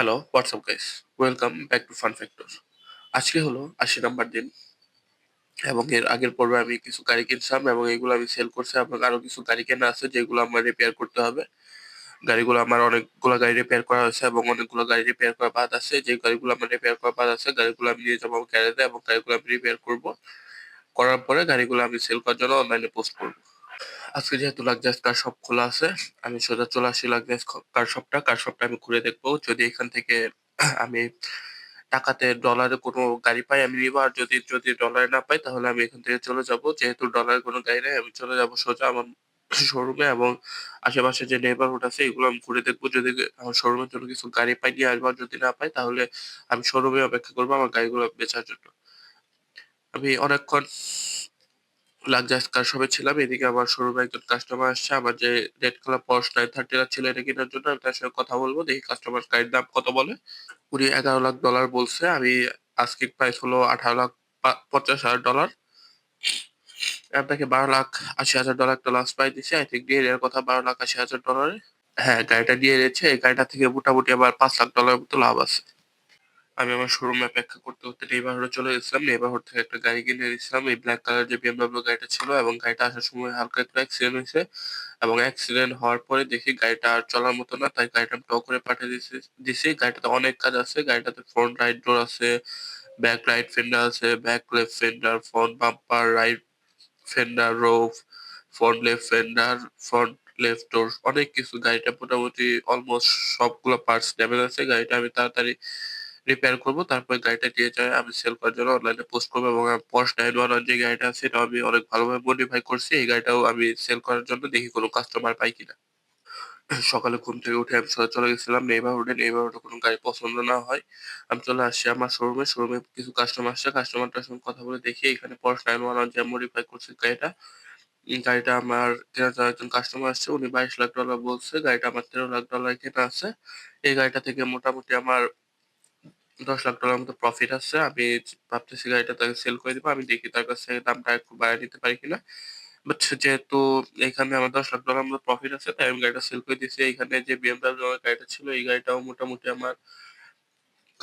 Hello WhatsApp guys welcome back to fun factor আজকে হলো আশি নাম্বার দিন, এবং এর আগের পর্বে আমি কিছু গাড়ি কিনছিলাম, এবং এগুলো আমি সেল করছি, এবং আরও কিছু গাড়ি কেনা আছে, যেগুলো আমার রিপেয়ার করতে হবে। গাড়িগুলো আমার অনেকগুলো গাড়ি রিপেয়ার করা হয়েছে, এবং অনেকগুলো গাড়ি রিপেয়ার করা বাদ আছে। যে গাড়িগুলো আমার রিপেয়ার করা বাদ আছে, গাড়িগুলো আমি নিয়ে যাব গ্যারেজে এবং গাড়িগুলো আমি রিপেয়ার করব। করার পরে গাড়িগুলো আমি সেল করার জন্য অনলাইনে পোস্ট করব। আজকে যেহেতু লাক্সাস কার শপ খোলা আছে, আমি সোজা চলে আসি লাক্সাস কার শপটা কার শপটা আমি ঘুরে দেখব। যদি এখান থেকে আমি টাকাতে ডলারে কোনো গাড়ি পাই, আমি নিবো। আর যদি যদি ডলারে না পাই, তাহলে আমি এখান থেকে চলে যাব। যেহেতু ডলারে কোনো গাড়ি নেই, আমি চলে যাব সোজা আমার শোরুমে এবং আশেপাশে যে নেবারহুড আছে, এগুলো আমি ঘুরে দেখব। যদি আমার শোরুমের জন্য কিছু গাড়ি পাই, নিয়ে আসব। যদি না পাই, তাহলে আমি শোরুমে অপেক্ষা করব আমার গাড়িগুলো বেচার জন্য। আমি অনেকক্ষণ লাক্সাস কার শপে ছিলাম, এদিকে আমার শোরুমে একজন কাস্টমার আসছে, আমার যে red colour purse nine thirty ছিল এটা কেনার জন্য আমি তার সঙ্গে কথা বলব, দেখি কাস্টমার গাড়ির দাম কত বলে। উনি এগারো লাখ ডলার বলছে, আমি আজকে প্রাইস হলো আঠারো লাখ পঞ্চাশ হাজার ডলার আপনাকে বারো লাখ আশি হাজার ডলার একটা লাস্ট প্রাইস দিচ্ছে আই থিঙ্ক দিয়ে এর কথা বারো লাখ আশি হাজার ডলারে হ্যাঁ গাড়িটা দিয়ে দিয়েছে এই গাড়িটা থেকে মোটামুটি আবার পাঁচ লাখ ডলার মতো লাভ আছে। আমি আমার শোরুমে অপেক্ষা করতে করতে নেইবারহুডে চলে গেছিলাম। নেইবারহুড থেকে একটা গাড়ি কিনে দিয়েছিলাম এই ব্ল্যাক কালার যে বিএমডব্লিউ গাড়িটা ছিল এবং গাড়িটা আসার সময় হালকা একটু অ্যাক্সিডেন্ট হয়েছে এবং অ্যাক্সিডেন্ট হওয়ার পরে দেখি গাড়িটা আর চলার মতো না, তাই গাড়িটা আমি টক করে পাঠিয়ে দিয়েছি। দিছি। গাড়িটাতে অনেক কাজ আছে। গাড়িটাতে ফ্রন্ট রাইট ডোর আছে ব্যাক রাইট ফেন্ডার আছে back left fender front bumper right fender roof front left fender front left door অনেক কিছু। গাড়িটা মোটামুটি অলমোস্ট সবগুলো পার্টস ড্যামেজ আছে। গাড়িটা আমি তাড়াতাড়ি রিপেয়ার করব, তারপরে গাড়িটা দিয়ে যায় আমি সেল করার জন্য অনলাইনে পোস্ট করব এবং পশ নাইন ওয়ান যে গাড়িটা আছে আমি অনেক ভালোভাবে মডিফাই করছি। এই গাড়িটাও আমি সেল করার জন্য দেখি কোনো কাস্টমার পাই কিনা। সকালে ঘুম থেকে উঠে আমি চলে গেছিলাম নেইবারহুডে নেইবারহুডে কোনো গাড়ি পছন্দ না হয়। আমি চলে আসছি আমার শোরুমে শোরুমে কিছু কাস্টমার আসছে কাস্টমারটার সঙ্গে কথা বলে দেখি এখানে পশ নাইন ওয়ান যে মডিফাই করছে গাড়িটা। গাড়িটা আমার কেনার জন্য একজন কাস্টমার আসছে, উনি বাইশ লাখ ডলার বলছে, গাড়িটা আমার তেরো লাখ ডলার কেনা আছে। এই গাড়িটা থেকে মোটামুটি আমার দশ লাখ ডলার মতো প্রফিট আছে। আমি ভাবতেছি গাড়িটা তাকে সেল করে দিবো। আমি দেখি তার কাছে দামটা একটু বাড়িয়ে নিতে পারি কিনা। বাট যেহেতু এখানে আমার দশ লাখ ডলার মতো প্রফিট আছে, তাই আমি গাড়িটা সেল করে দিয়েছি। এখানে যে বিএমডাব্লিউ গাড়িটা ছিল, এই গাড়িটাও মোটামুটি আমার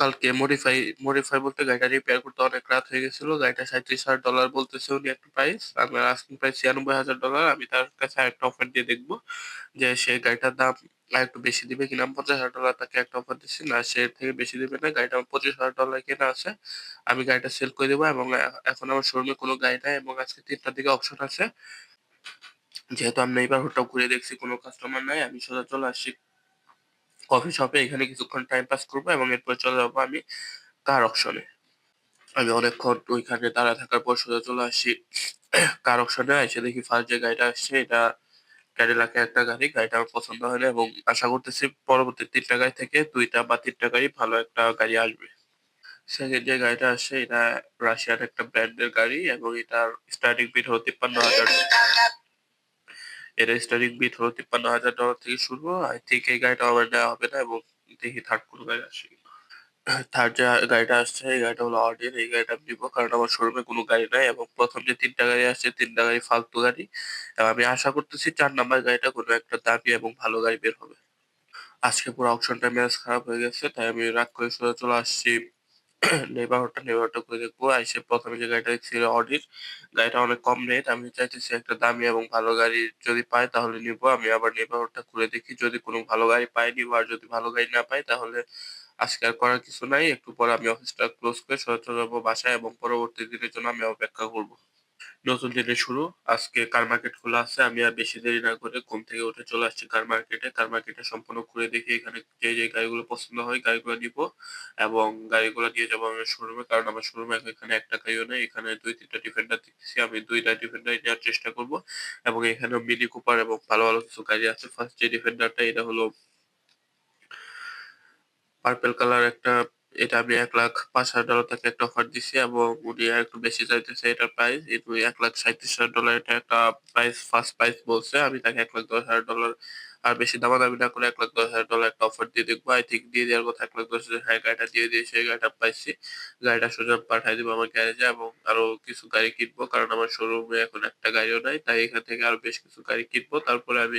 কালকে মডিফাই মডিফাই বলতে গাড়িটা রিপেয়ার করতে অনেক রাত হয়ে গেছিল। গাড়িটা সাঁত্রিশ হাজার ডলার বলতেছে উনি একটা প্রাইস আমার আস্কিং প্রাইস ছিয়ানব্বই হাজার ডলার আমি তার কাছে একটা অফার দিয়ে দেখব যে সে গাড়িটার দাম একটু বেশি দিবে কিনা। পঞ্চাশ হাজার ডলার তাকে একটা অফার দিচ্ছি না সে থেকে বেশি দিবে না। গাড়িটা আমার পঁচিশ হাজার ডলার কেনা আছে, আমি গাড়িটা সেল করে দেবো এবং এখন আমার শোরুমে কোনো গাড়ি নাই এবং আজকে তিনটার দিকে অপশন আছে। যেহেতু আমি এইবার হোটেল ঘুরে দেখছি, কোনো কাস্টমার নাই, আমি সোজা চলে আসছি কফি শপে এখানে কিছুক্ষণ টাইম পাস করব এবং এরপর চলে যাব আমি কার অপশনে আমি অনেকক্ষণ ওইখানে দাঁড়া থাকার পর সোজা চলে আসি কার অপশনে এসে দেখি ফার্স্ট যে গাড়িটা আসছে, এটা ক্যাডিলাকে একটা গাড়ি। গাড়িটা আমার পছন্দ হয় না এবং আশা করতেছি পরবর্তী তিনটা গাড়ি থেকে দুইটা বা তিনটা গাড়ি ভালো একটা গাড়ি আসবে। সেকেন্ড যে গাড়িটা আসছে, এটা রাশিয়ার একটা ব্র্যান্ডের গাড়ি এবং এটার স্টার্টিং বিট হলো তিপ্পান্ন হাজার। এটা স্টার্টিং বিট হলো তিপ্পান্ন হাজার ডলার থেকে শুরু আই থিঙ্ক এই গাড়িটা আমার নেওয়া হবে না এবং দেখি থার্ড কোনো গাড়ি আসে থার্ড যে গাড়িটা আসছে, এই গাড়িটা হলো অডির এই গাড়িটা আমি নিবো কারণ আমার শোরুমে কোনো গাড়ি নাই এবং প্রথম যে তিনটা গাড়ি আসছে, তিনটা গাড়ি ফালতু গাড়ি। আমি আশা করতেছি চার নাম্বার গাড়িটা কোনো একটা দামি এবং ভালো গাড়ি বের হবে। আজকে পুরো অপশনটা ম্যাচ খারাপ হয়ে গেছে, তাই আমি রাগ করে চলে আসছি। নেইবারহুডটা নেইবারহুডটা করে দেখব। এসে প্রথমে যে গাড়িটা ছিল অডির গাড়িটা অনেক কম রেট আমি চাইতেছি একটা দামি এবং ভালো গাড়ি যদি পাই তাহলে নিবো। আমি আবার নেইবারহুডটা ঘুরে দেখি, যদি কোনো ভালো গাড়ি পাই নিবো আর যদি ভালো গাড়ি না পাই তাহলে আজকে আর করার কিছু নাই। একটু পরে আমি অফিসটা ক্লোজ করে সরাসরি যাব বাসায় এবং পরবর্তী দিনের জন্য আমি অপেক্ষা করব। নতুন দিনের শুরু। আজকে কার মার্কেট খোলা আছে, আমি আর বেশি দেরি না করে ঘুম থেকে উঠে চলে আসছি কার মার্কেটে। কার মার্কেটে সম্পূর্ণ ঘুরে দেখি, এখানে যে যে গাড়িগুলো পছন্দ হয় গাড়িগুলো নিব এবং গাড়িগুলো নিয়ে যাব আমার শোরুমে, কারণ আমার শোরুমে এখানে একটা গাড়িও নেই, এখানে দুই, তিনটা ডিফেন্ডার দেখতেছি, আমি দুইটা ডিফেন্ডার নেওয়ার চেষ্টা করব এবং এখানে মিনি কুপার এবং ভালো ভালো কিছু গাড়ি আছে। ফার্স্ট যে ডিফেন্ডারটা, এটা হলো পার্পেল কালার একটা এটা আমি এক লাখ পাঁচ হাজার ডলার তাকে একটা অফার দিছি এবং উনি আর একটু বেশি চাইতেছে এটার প্রাইস কিন্তু এক লাখ সাঁত্রিশ হাজার ডলার এটা একটা প্রাইস ফার্স্ট প্রাইস বলছে। আমি তাকে এক লাখ দশ হাজার ডলার আর বেশি দামাদামি না করে এক লাখ দশ হাজার ডলার একটা অফার দিয়ে দেখব। আই থিঙ্ক দিয়ে দেওয়ার কথা এক লাখ দশ হাজার হ্যাঁ গাড়িটা দিয়ে দিয়ে সেই গাড়িটা পাইছি। গাড়িটা সোজা পাঠাই দিব আমার গ্যারেজে এবং আরও কিছু গাড়ি কিনবো কারণ আমার শোরুমে এখন একটা গাড়িও নাই। তাই এখান থেকে আরও বেশ কিছু গাড়ি কিনবো। তারপরে আমি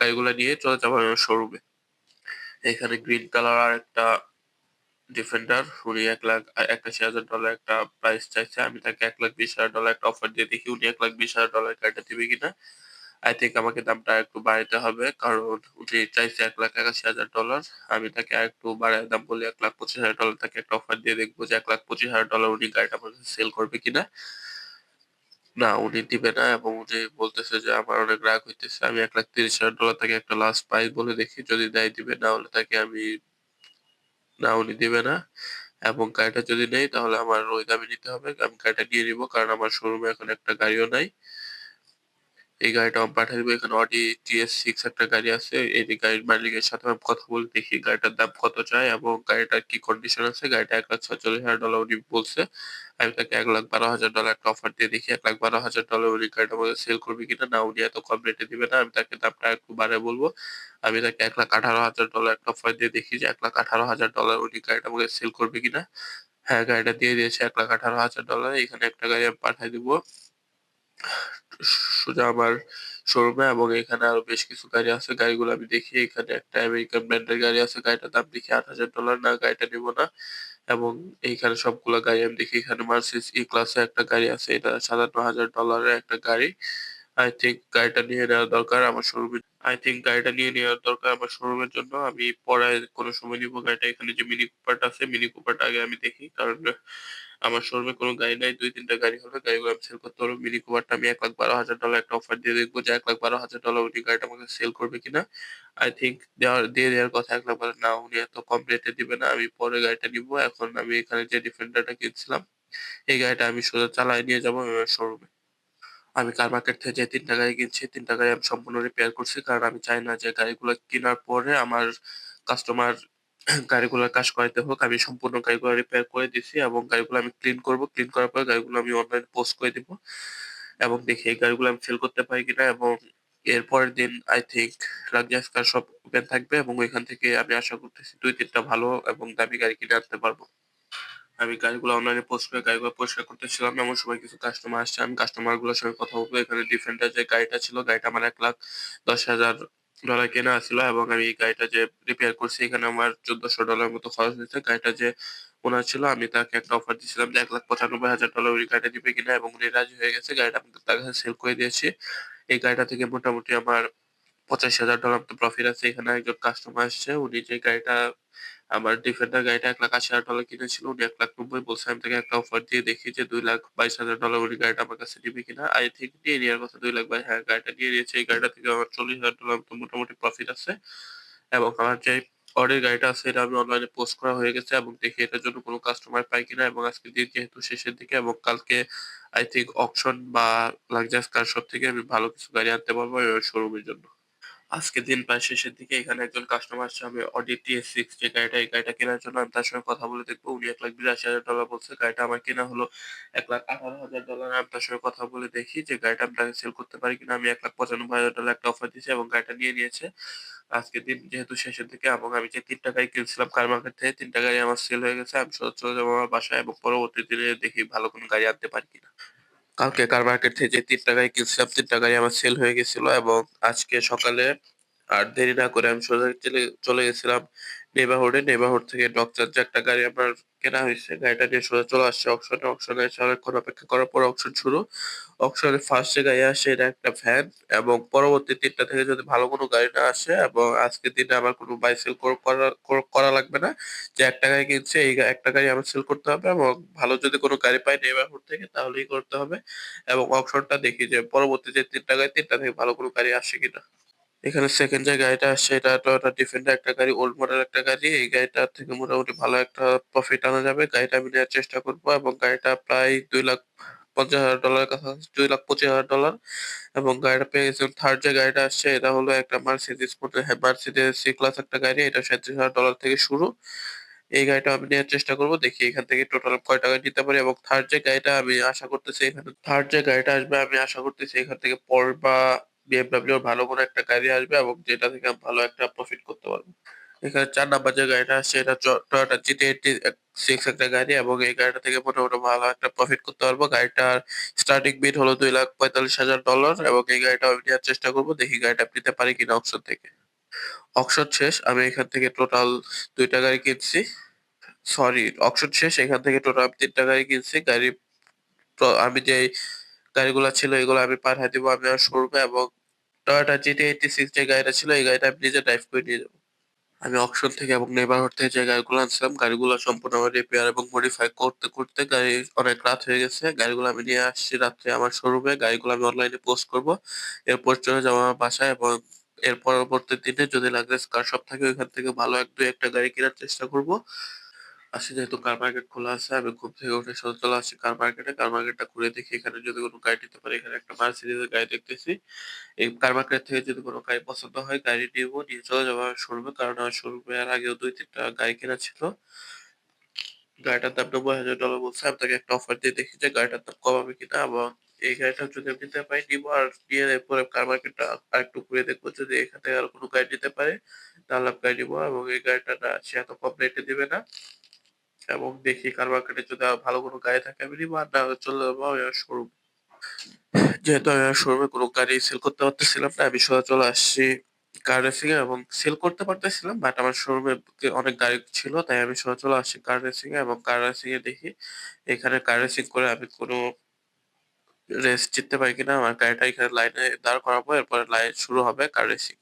গাড়িগুলো নিয়ে চলে যাব আমার শোরুমে এখানে গ্রিন কালার আর একটা ডিফেন্ডার উনি এক লাখ একাশি হাজার ডলার একটা প্রাইস চাইছে। আমি তাকে এক লাখ বিশ হাজার ডলার একটা অফার দিয়ে দেখি, উনি এক লাখ বিশ হাজার ডলার গাড়িটা দিবে কিনা। আই থিঙ্ক আমাকে দামটা একটু বাড়াতে হবে, কারণ উনি চাইছে এক লাখ একাশি হাজার ডলার আমি তাকে একটু বাড়ায় দাম বলে এক লাখ পঁচিশ হাজার ডলার তাকে একটা অফার দিয়ে দেখব যে এক লাখ পঁচিশ হাজার ডলার উনি গাড়িটা আমার সেল করবে কিনা। না, উনি দিবে না এবং উনি বলতেছে যে আমার অনেক রাগ হইতেছে, আমি এক লাখ তিরিশ হাজার ডলার তাকে একটা লাস্ট প্রাইস বলে দেখি। যদি দেয়, দিবে, না হলে তাকে আমি না উনি দিবে না। এবং গাড়িটা যদি নেই তাহলে আমার ওই দামে নিতে হবে। আমি গাড়িটা নিয়ে নিবো। কারণ আমার শোরুমে এখন একটা গাড়িও নাই। এই গাড়িটা আমি পাঠিয়ে দিবো এখানে অডি টিএস সিক্স একটা গাড়ি আছে। এই গাড়ির মালিকের সাথে আমি কথা বলে দেখি গাড়িটার দাম কত চাই এবং গাড়িটার কি কন্ডিশন আছে। গাড়িটা এক লাখ ছচল্লিশ হাজার ডলার উনি বলছে। আমি তাকে এক লাখ বারো হাজার ডলার একটা অফার দিয়ে দেখি, এক লাখ বারো হাজার ডলার উনি গাড়িটা মধ্যে সেল করবে কিনা? না, উনি এত কম রেটে দিবে না। আমি তাকে দামটা একটু বাড়ে বলব। আমি তাকে এক লাখ আঠারো হাজার ডলার একটা অফার দিয়ে দেখি যে এক লাখ আঠারো হাজার ডলার উনি গাড়িটা মধ্যে সেল করবে কিনা। হ্যাঁ গাড়িটা দিয়ে দিয়েছে এক লাখ আঠারো হাজার ডলার এখানে একটা গাড়ি আমি পাঠিয়ে দিবো। সোজা আমার শোরুমে এবং এখানে আরও বেশ কিছু গাড়ি আছে। গাড়িগুলো আমি দেখি। এখানে একটা আমেরিকান ব্র্যান্ডের গাড়ি আছে। গাড়িটার দাম দেখি আট হাজার ডলার না, গাড়িটা নিব না। এবং এইখানে সবগুলো গাড়ি আমি দেখি। এখানে মার্সিস ই ক্লাসে একটা গাড়ি আছে। এটা সাতান্ন হাজার ডলারের একটা গাড়ি। আই থিঙ্ক গাড়িটা নিয়ে নেওয়া দরকার আমার শোরুমে। আই থিঙ্ক গাড়িটা নিয়ে নেওয়ার দরকার আমার শোরুমের জন্য। আমি পরে কোনো সময় নিবো। গাড়িটা এখানে যে মিনি কুপারটা আছে মিনি কুপারটা আগে আমি দেখি। কারণ আমার শোরুমে কোনো গাড়ি নাই, দুই, তিনটা গাড়ি হলে গাড়িগুলো আমি সেল করতে পারব। মিনি কুপারটা আমি এক লাখ বারো হাজার ডলার একটা অফার দিয়ে দেখব যে এক লাখ বারো হাজার ডলার উনি গাড়িটা আমাকে সেল করবে কিনা। আই থিঙ্ক দেওয়ার, দিয়ে দেওয়ার কথা এক লাখ না, উনি এত কম রেটে দিবে না, আমি পরে গাড়িটা নিবো। এখন আমি এখানে যে ডিফেন্ডারটা কিনছিলাম, এই গাড়িটা আমি সোজা চালায় নিয়ে যাব শোরুমে আমি কার মার্কেট থেকে যে তিনটা গাড়ি কিনছি, তিনটা গাড়ি আমি সম্পূর্ণ রিপেয়ার করছি, কারণ আমি চাই না যে গাড়িগুলো কেনার পরে আমার কাস্টমার গাড়িগুলোর কাজ করাইতে হোক, আমি সম্পূর্ণ গাড়িগুলো রিপেয়ার করে দিছি এবং গাড়িগুলো আমি ক্লিন করব। ক্লিন করার পর গাড়িগুলো আমি অনলাইন পোস্ট করে দিব এবং দেখি এই গাড়িগুলো আমি সেল করতে পারি কিনা এবং এর পরের দিন আই থিঙ্ক লাক্সারিয়াস কার সব ওপেন থাকবে এবং ওইখান থেকে আমি আশা করতেছি দুই তিনটা ভালো এবং দামি গাড়ি কিনে আনতে পারব। আমি গাড়িগুলো অনলাইনে পোস্ট করে গাড়িগুলো পরিষ্কার করতেছিলাম এমন সময় কিছু কাস্টমার আসছে, আমি কাস্টমারগুলোর সঙ্গে কথা বলব। এখানে ডিফেন্ডার যে গাড়িটা ছিল, গাড়িটা আমার এক লাখ দশ হাজার ডলার কেনা ছিল এবং আমি এই গাড়িটা যে রিপেয়ার করছি, এখানে আমার চোদ্দশো ডলার মতো খরচ হয়েছে। গাড়িটা যে ওনার ছিল, আমি তাকে একটা অফার দিয়েছিলাম যে এক লাখ পঁচানব্বই হাজার ডলার ওই গাড়িটা দিবে কিনা এবং উনি রাজি হয়ে গেছে। গাড়িটা আমি তার কাছে সেল করে দিয়েছি। এই গাড়িটা থেকে মোটামুটি আমার পঁচাশি হাজার ডলার মতো প্রফিট আছে। এখানে একজন কাস্টমার আসছে, উনি যে গাড়িটা, আমার ডিফেন্ডার গাড়িটা এক লাখ আশি হাজার ডলার কিনেছিল, উনি এক লাখ নব্বই বলছে, আমি তাকে একটা অফার দিয়ে দেখি যে দুই লাখ বাইশ হাজার ডলার উনি গাড়িটা আমার কাছে নিবে কিনা। আই থিঙ্ক নিয়ে নেওয়ার কথা, দুই লাখ বাইশ হ্যাঁ গাড়িটা নিয়ে নিয়েছে। এই গাড়িটা থেকে আমার চল্লিশ হাজার ডলার মতো মোটামুটি প্রফিট আছে। এবং আমার যে অর্ডার গাড়িটা আছে, এটা আমি অনলাইনে পোস্ট করা হয়ে গেছে এবং দেখি এটার জন্য কোনো কাস্টমার পাই কিনা। এবং আজকে দিন যেহেতু শেষের দিকে এবং কালকে আই থিঙ্ক অকশন বা লাক্সারিয়াস কার শপ থেকে আমি ভালো কিছু গাড়ি আনতে পারব শোরুমের জন্য। আজকে দিন প্রায় শেষের দিকে এখানে একজন কাস্টমার আসছে, আমি অডি টিএস সিক্স যে গাড়িটা, এই গাড়িটা কেনার জন্য আমি তার সঙ্গে কথা বলে দেখব। উনি এক লাখ বিরাশি হাজার ডলার বলছে, গাড়িটা আমার কেনা হলো এক লাখ আঠারো হাজার ডলার আমি তার সঙ্গে কথা বলে দেখি যে গাড়িটা আমি তাকে সেল করতে পারি কিনা। আমি এক লাখ পঁচানব্বই হাজার ডলার একটা অফার দিয়েছি এবং গাড়িটা নিয়ে নিয়েছে। আজকে দিন যেহেতু শেষের দিকে, এবং আমি যে তিনটা গাড়ি কিনছিলাম কার মার্কেট থেকে, তিনটা গাড়ি আমার সেল হয়ে গেছে। আমি সোজা যাব আমার বাসায় এবং পরবর্তী দিনে দেখি ভালো কোনো গাড়ি আনতে পারি কিনা। কালকে কার মার্কেট থেকে যে তিন টাকায় কিনছিলাম তিন টাকায় আমার সেল হয়ে গেছিল এবং আজকে সকালে আর দেরি না করে আমি সোজা চলে চলে গেছিলাম নেইবারহুডে নেইবারহুড থেকে ডকচার্জ একটা গাড়ি আমার কেনা হয়েছে, গাড়িটা নিয়ে সোজা চলে আসছে অকশনে অকশনে এসে অনেকক্ষণ অপেক্ষা করার পর অকশন শুরু। অকশনে ফার্স্ট যে গাড়ি আসে এটা একটা ভ্যান এবং পরবর্তী তিনটা থেকে যদি ভালো কোনো গাড়ি না আসে এবং আজকের দিনে আমার কোনো বাই সেল করা লাগবে না, যে একটা গাড়ি কিনছে, এই একটা গাড়ি আমার সেল করতে হবে এবং ভালো যদি কোনো গাড়ি পাই নেইবারহুড থেকে, তাহলেই করতে হবে এবং অপশনটা দেখি যে পরবর্তী যে তিনটা গাড়ি, তিনটা থেকে ভালো কোনো গাড়ি আসে কিনা। এখানে সেকেন্ড যে গাড়িটা আসছে, এটা টয়োটা ডিফেন্ডার একটা গাড়ি ওল্ড মডেল একটা গাড়ি। এই গাড়িটা থেকে মোটামুটি ভালো একটা প্রফিট আনা যাবে। গাড়িটা আমি নেওয়ার চেষ্টা করব এবং গাড়িটা প্রায় দুই লাখ পঞ্চাশ হাজার ডলারের কাছাকাছি, দুই লাখ পঁচিশ হাজার ডলার এবং গাড়িটা পেয়ে গেছে থার্ড যে গাড়িটা আসছে, এটা হলো একটা মার্সিডিস মার্সিডিস সি ক্লাস একটা গাড়ি। এটা সাঁত্রিশ হাজার ডলার থেকে শুরু। এই গাড়িটা আমি নেওয়ার চেষ্টা করব, দেখি এখান থেকে টোটাল কয় টাকা নিতে পারি। এবং থার্ড যে গাড়িটা আমি আশা করতেছি, এখানে থার্ড যে গাড়িটা আসবে, আমি আশা করতেছি এখান থেকে পর বা বিএমডব্লিউ এর ভালো কোনো একটা গাড়ি আসবে এবং যেটা থেকে ভালো একটা প্রফিট করতে পারব। এখানে চার নাম্বার যে গাড়িটা আসছে, এটা টয়োটা জিটি এইটটি সিক্স একটা গাড়ি এবং এই গাড়িটা থেকে মোটামুটি ভালো একটা প্রফিট করতে পারব। গাড়িটার স্টার্টিং বিট হলো দুই লাখ পঁয়তাল্লিশ হাজার ডলার এবং এই গাড়িটা আমি নেওয়ার চেষ্টা করব, দেখি গাড়িটা নিতে পারি কিনা অকশন থেকে। অকশন শেষ, আমি এখান থেকে টোটাল দুইটা গাড়ি কিনছি। সরি অকশন শেষ, এখান থেকে টোটাল আমি তিনটা গাড়ি কিনছি। গাড়ি, আমি যেই গাড়িগুলো ছিল, এগুলো আমি পাঠায় দিব, আমি আমার শোরুমে এবং টয়োটা GT 86 যে গাড়িটা ছিল এই গাড়িটা আমি নিজে ড্রাইভ করে নিয়ে যাব। আমি অকশন থেকে এবং নেইবারহুড থেকে যে গাড়িগুলো আনছিলাম গাড়িগুলো সম্পূর্ণ আমার রিপেয়ার এবং মডিফাই করতে, করতে গাড়ি অনেক রাত হয়ে গেছে। গাড়িগুলো আমি নিয়ে আসছি রাত্রে আমার শোরুমে। গাড়িগুলো আমি অনলাইনে পোস্ট করব। এরপর চলে যাব আমার বাসায় এবং এর পরবর্তী দিনে যদি লাগেজ কার শপ থাকে ওইখান থেকে ভালো ১ ২ একটা গাড়ি কেনার চেষ্টা করব। আজকে যেহেতু কার মার্কেট খোলা আছে আমি ঘুম থেকে উঠে সোজা আসছি কার মার্কেটে। কার মার্কেটটা ঘুরে দেখি এখানে যদি কোনো গাড়ি নিতে পারি। এখানে একটা মার্সিডিজের গাড়ি দেখতেছি। এই কার মার্কেট থেকে যদি কোন গাড়ি পছন্দ হয় গাড়ি নিবো, নিয়ে চলে যাব আমার শোরুমে। কারণ আমার শোরুমে এর আগেও ২-৩ টা গাড়ি কেনা ছিল। গাড়িটার দাম $৯০,০০০ বলছে। আমি তাকে একটা অফার দিয়ে দেখি যে গাড়িটার দাম কমাবে কিনা এবং এই গাড়িটা যদি আমি নিতে পারি নিবো। আর নিয়ে এরপরে কার মার্কেটটা আরেকটু ঘুরে দেখব যদি এখান থেকে আর কোনো গাড়ি নিতে পারে তাহলে আমি গাড়ি নিবো এবং এই গাড়িটা না সে এত কম রেটে দিবে না। এবং দেখি কার মার্কেটে যদি ভালো কোনো গাড়ি থাকে আমি নিবো। আর না চলে যাব শোরুম। যেহেতু আমি শোরুমে কোনো গাড়ি সেল করতে পারতেছিলাম না, আমি সোজা চলে আসছি কার রেসিং এ এবং সেল করতে পারতেছিলাম। বাট আমার শোরুমে অনেক গাড়ি ছিল। তাই আমি সোজা চলে আসছি কার রেসিং এ এবং কার রেসিং এ দেখি এখানে কার রেসিং করে আমি কোনো রেস জিততে পারি কিনা। আমার গাড়িটা এখানে লাইনে দাঁড় করাবো। এরপরে লাইন শুরু হবে কার রেসিং।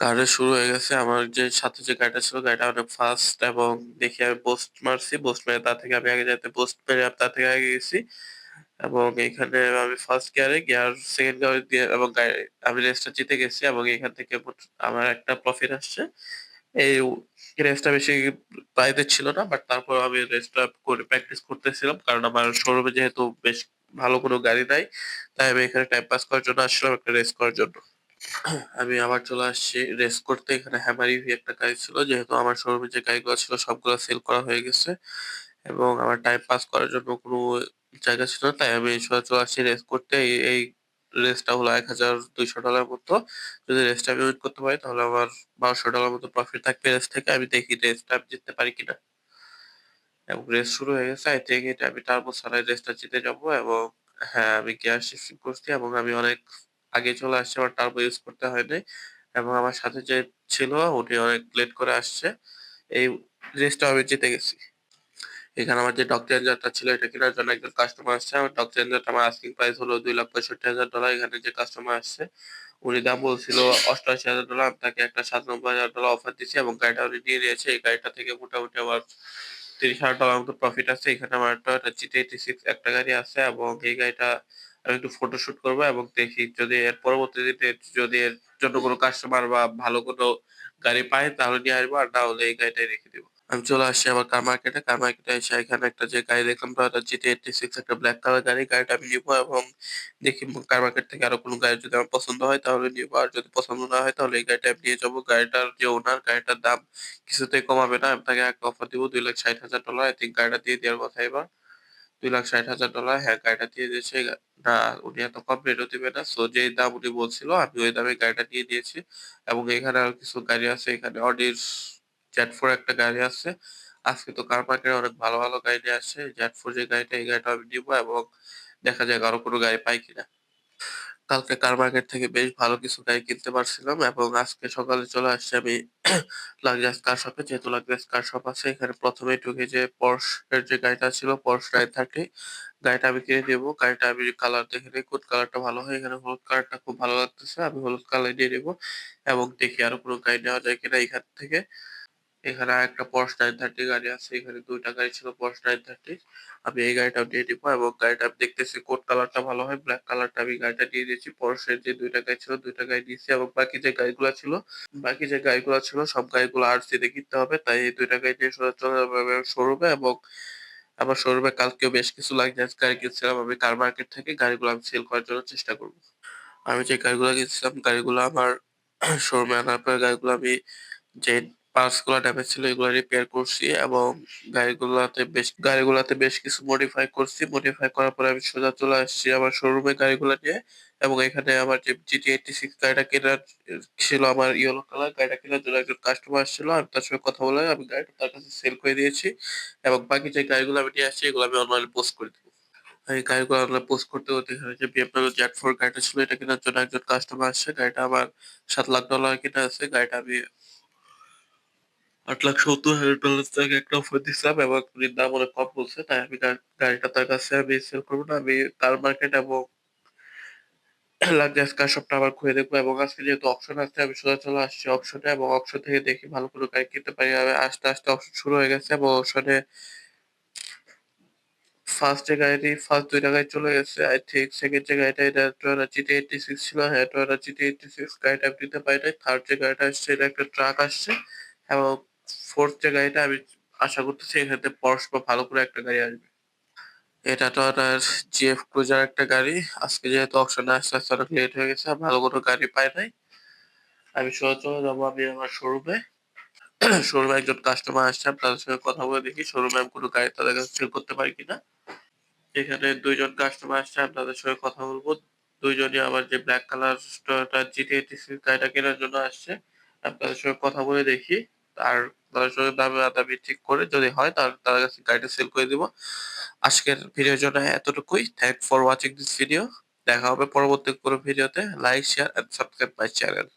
রেস শুরু হয়ে গেছে। আমার যে সাথে যে গাড়িটা ছিল, গাড়িটা অনেক ফাস্ট এবং দেখি আমি বুস্ট মারছি। বুস্ট মেরে তার থেকে আমি আগে যাইতে বুস্ট মেরে তার থেকে আগে গেছি। এবং এখানে আমি ফার্স্ট গিয়ারে গিয়ার সেকেন্ড গিয়ার দিয়ে এবং গাড়ি, আমি রেসটা জিতে গেছি এবং এখান থেকে আমার একটা প্রফিট আসছে। এই রেসটা বেশি প্রাইজের ছিল না। বাট তারপর আমি রেসটা করে প্র্যাকটিস করতেছিলাম। কারণ আমার শোরুমে যেহেতু বেশ ভালো কোনো গাড়ি নাই। তাই আমি এখানে টাইম পাস করার জন্য আসছিলাম একটা রেস করার জন্য। আমি আবার চলে আসছি রেস করতে। এখানে হ্যামার ইভি একটা গাড়ি ছিল। যেহেতু আমার শোরুমে যে গাড়িগুলো ছিল সবগুলো সেল করা হয়ে গেছে। এবং আমার টাইম পাস করার জন্য কোনো জায়গা ছিল। তাই আমি সোজা চলে আসছি রেস করতে। এই রেসটা হলো $১,২০০ মতো। যদি রেসটা আমি উইন করতে পারি তাহলে আমার $১২০০ মতো প্রফিট থাকবে রেস থেকে। আমি দেখি রেসটা আমি জিততে পারি কিনা। এবং রেস শুরু হয়ে গেছে। I think এটা আমি টার্বো ছাড়াই রেসটা জিতে যাব এবং হ্যাঁ, আমি শিফটিং করছি এবং আমি অনেক আগে চলে আসছে আমার টার্বো ইউজ করতে হয়নি এবং আমার সাথে যে ছিল উনি অনেক লেট করে আসছে। এই রেসটাও আমি জিতে গেছি। এখানে আমার যে ডগ চেঞ্জারটা ছিল এটা কেনার জন্য একজন কাস্টমার আসছে। আমার ডগ চেঞ্জারটা আমার আস্কিং প্রাইস হলো $২,৬৫,০০০ এখানে যে কাস্টমার আসছে উনি দাম বলছিল $৮৮,০০০ আমি তাকে একটা $৯৭,০০০ অফার দিছি এবং গাড়িটা উনি নিয়ে নিয়েছে। এই গাড়িটা থেকে মোটামুটি আমার $৩০,০০০ মতো প্রফিট আছে। এখানে আমার টয়োটা GT86 একটা গাড়ি আছে এবং এই গাড়িটা আমি একটু ফটোশুট করব এবং দেখি যদি এর পরবর্তী দিনে যদি এর জন্য কোন কাস্টমার বা ভালো কোনো গাড়ি পাই তাহলে নিয়ে আসব। আর না হলে এই গাড়িটাই রেখে দিব। আমি চলে আসছি আবার কার মার্কেটে। কার মার্কেটে এসে এখানে একটা যে গাড়ি দেখলাম টয়োটা GT86 একটা ব্ল্যাক কালার গাড়ি। গাড়িটা আমি নিবো এবং দেখি কার মার্কেট থেকে আরও কোন গাড়ি যদি আমার পছন্দ হয় তাহলে নিবো। আর যদি পছন্দ না হয় তাহলে এই গাড়িটা আমি নিয়ে যাব। গাড়িটার যে ওনার গাড়িটার দাম কিছুতেই কমাবে না। তাকে একটা অফার দিব $২,৬০,০০০ I think গাড়িটা দিয়ে দেওয়ার কথা এবার। $২,৬০,০০০ হ্যাঁ, গাড়িটা দিয়ে দিয়েছে। না উনি এত কম রেটও দেবে না। সো যেই দাম উনি বলছিল আমি ওই দামে গাড়িটা দিয়ে দিয়েছি। এবং এখানে আরও কিছু গাড়ি আছে। এখানে অডির Z4 একটা গাড়ি আছে। আজকে তো কার মার্কেটে অনেক ভালো, ভালো গাড়ি নিয়ে আসছে। Z4 যে গাড়িটা এই গাড়িটা আমি নিবো এবং দেখা যাক আরও কোনো গাড়ি পাই কিনা। কালকে কার মার্কেট থেকে বেশ ভালো কিছু গাড়ি কিনতে পারছিলাম এবং আজকে সকালে চলে আসছি আমি লাক্সারিয়াস কার শপে। যেহেতু লাক্সারিয়াস কার শপ আছে, এখানে ১ম এই ঢুকে যে এর যে গাড়িটা ছিল, Porsche 930 গাড়িটা আমি কিনে নিবো। গাড়িটা আমি কালার দেখে নেই কোন কালারটা ভালো হয়। এখানে হলুদ কালারটা খুব ভালো লাগতেছে। আমি হলুদ কালার নিয়ে নিবো এবং দেখি আরও কোনো গাড়ি নেওয়া যায় কিনা এখান থেকে। এখানে একটা আরেকটা Porsche 930 গাড়ি আছে। এখানে দুইটা গাড়ি ছিল Porsche 930 আমি এই গাড়িটাও নিয়ে নিবো এবং গাড়িটা আমি দেখতেছি কোন কালারটা ভালো হয়। ব্লাক কালারটা আমি গাড়িটা নিয়েছি। Porsche এর যে ২ টা গাড়ি ছিল ২ টা গাড়ি নিয়েছি এবং বাকি যে গাড়িগুলা ছিল, বাকি যে গাড়িগুলা ছিল, সব গাড়িগুলো RC তে কিনতে হবে। তাই এই ২ টা গাড়ি নিয়ে সোজা চলে যাব শোরুমে এবং আমার শোরুমে কালকেও বেশ কিছু লাক্সারিয়াস গাড়ি কিনছিলাম। আমি কার মার্কেট থেকে গাড়িগুলো আমি সেল করার জন্য চেষ্টা করব। আমি যে গাড়িগুলো কিনছিলাম, গাড়িগুলো আমার শোরুমে আনার পরে গাড়িগুলো আমি যে পার্টসগুলা ড্যামেজ ছিল এগুলো রিপেয়ার করছি এবং গাড়িগুলাতে বেশ গাড়িগুলাতে বেশ কিছু মডিফাই করছি। মডিফাই করার পরে আমি সোজা চলে আসছি আমার শোরুমে গাড়িগুলা নিয়ে এবং এখানে আমার যে GT86 গাড়িটা কেনার ছিল আমার ইয়েলো কালার গাড়িটা কেনার জন্য একজন কাস্টমার আসছিল। আমি তার সঙ্গে কথা বলে আমি গাড়িটা তার কাছে সেল করে দিয়েছি এবং বাকি যে গাড়িগুলো আমি নিয়ে আসছি এগুলো আমি অনলাইনে পোস্ট করে দিব। এই গাড়িগুলো অনলাইনে পোস্ট করতে, করতে এখানে যে BMW Z4 গাড়িটা ছিল এটা কেনার জন্য একজন কাস্টমার আসছে। গাড়িটা আমার $৭,০০,০০০ কেনা আছে। গাড়িটা আমি আট লাখ সত্তর হাজার ব্যালেন্স তাকে একটা অফার দিছিলাম এবং উনি দাম অনেক কম বলছে, তাই আমি গাড়িটা তার কাছে আমি সেল করব না, আমি তার মার্কেট এবং লাক্সারিয়াস কার শপটা আবার ঘুরে দেখব এবং আজকে যেহেতু অপশন আছে, আমি সোজা চলে আসছি অপশনে এবং অপশন থেকে দেখি ভালো কোনো গাড়ি কিনতে পারি আস্তে আস্তে অপশন শুরু হয়ে গেছে এবং অপশনে ফার্স্ট যে গাড়িটি ফার্স্ট দুইটা গাড়ি চলে গেছে আই থিঙ্ক সেকেন্ড যে গাড়িটা, এটা টয়োটা জিটি এইটটি সিক্স ছিল হ্যাঁ টয়োটা জিটি এইটটি সিক্স গাড়িটা আমি নিতে পারি থার্ড যে গাড়িটা আসছে, এটা একটা ট্রাক আসছে এবং ফোর্থ যে গাড়িটা আমি আশা করতেছি এখানে পরস্পর ভালো করে একটা গাড়ি আসবে। এটা তো টয়োটার জিএফ ক্রুজার একটা গাড়ি। আজকে যেহেতু অপশনে আসতে আসতে অনেক লেট হয়ে গেছে, ভালো কোনো গাড়ি পাই নাই। আমি সোজা চলে যাব আমি আমার শোরুমে শোরুমে একজন কাস্টমার আসছে তাদের সঙ্গে কথা বলে দেখি শোরুমে আমি কোনো গাড়ি তাদের কাছে সেল করতে পারি কিনা। এখানে দুইজন কাস্টমার আসছে, আমি তাদের সঙ্গে কথা বলব। দুইজনই আমার যে black colour GT eighty six গাড়িটা কেনার জন্য আসছে, আমি তাদের সঙ্গে কথা বলে দেখি। আর তাদের সঙ্গে দাবি দামি ঠিক করে যদি হয় তাহলে তাদের কাছে গাড়িটা সেল করে দিব। আজকের ভিডিওর জন্য এতটুকুই। Thank for watching this video দেখা হবে পরবর্তী কোনো ভিডিওতে like share and subscribe my channel